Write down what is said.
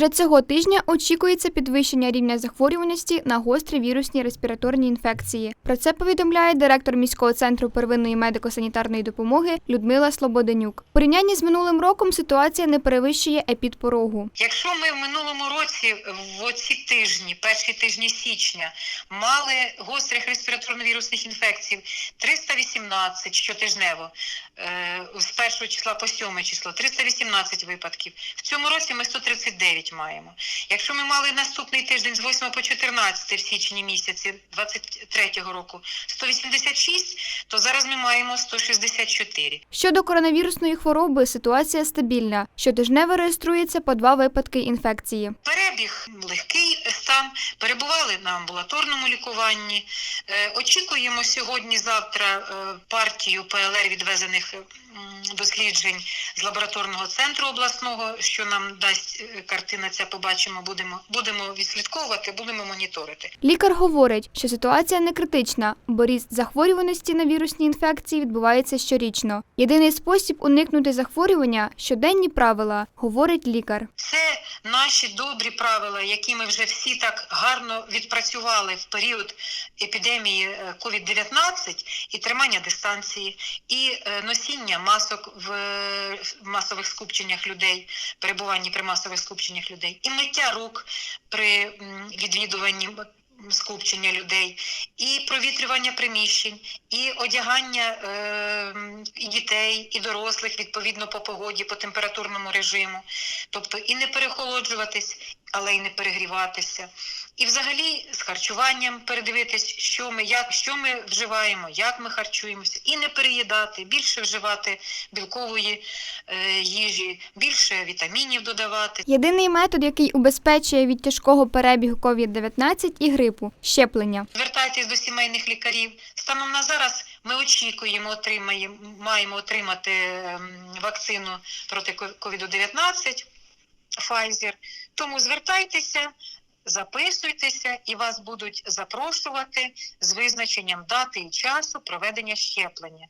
Вже цього тижня очікується підвищення рівня захворюваності на гострі вірусні респіраторні інфекції. Про це повідомляє директор міського центру первинної медико-санітарної допомоги Людмила Слободенюк. В порівнянні з минулим роком ситуація не перевищує епідпорогу. Якщо ми в минулому році, в оці тижні, перші тижні січня, мали гострих респіраторно-вірусних інфекцій 318 щотижнево, е, з першого числа по 7 число, 318 випадків. В цьому році ми 139 маємо. Якщо ми мали наступний тиждень з 8 по 14 в січні місяці 23 року 186, то зараз ми маємо 164. Щодо коронавірусної хвороби, ситуація стабільна. Щотижнево реєструється по два випадки інфекції. Перебіг легкий стан, перебували на амбулаторному лікуванні. Е, Очікуємо сьогодні-завтра е, партію ПЛР відвезених досліджень з лабораторного центру обласного, що нам дасть е, картина ця побачимо. Будемо будемо відслідковувати, будемо моніторити. Лікар говорить, що ситуація не критична, бо ріст захворюваності на вірусні інфекції відбувається щорічно. Єдиний спосіб уникнути захворювання щоденні правила, говорить лікар. Це наші добрі правила, які ми вже всі так гарно відпрацювали в період епідемії е, COVID-19 і тримання дистанції, і е, носіння масок в е, в масових скупченнях людей, перебуванні при масових скупченнях людей, і миття рук при відвідуванні скупчення людей, і провітрювання приміщень, і одягання е, дітей, і дорослих відповідно по погоді, по температурному режиму. Тобто і не перехолоджуватись, але й не перегріватися. І взагалі з харчуванням передивитись, що ми, як, що ми вживаємо, як ми харчуємося, і не переїдати, більше вживати білкової е, їжі, більше вітамінів додавати. Єдиний метод, який убезпечує від тяжкого перебігу COVID-19 і грипу щеплення. Звертайтесь до сімейних лікарів. Станом на зараз ми очікуємо, отримаємо, маємо отримати ем, вакцину проти COVID-19 Pfizer. Тому звертайтеся, записуйтеся і вас будуть запрошувати з визначенням дати і часу проведення щеплення.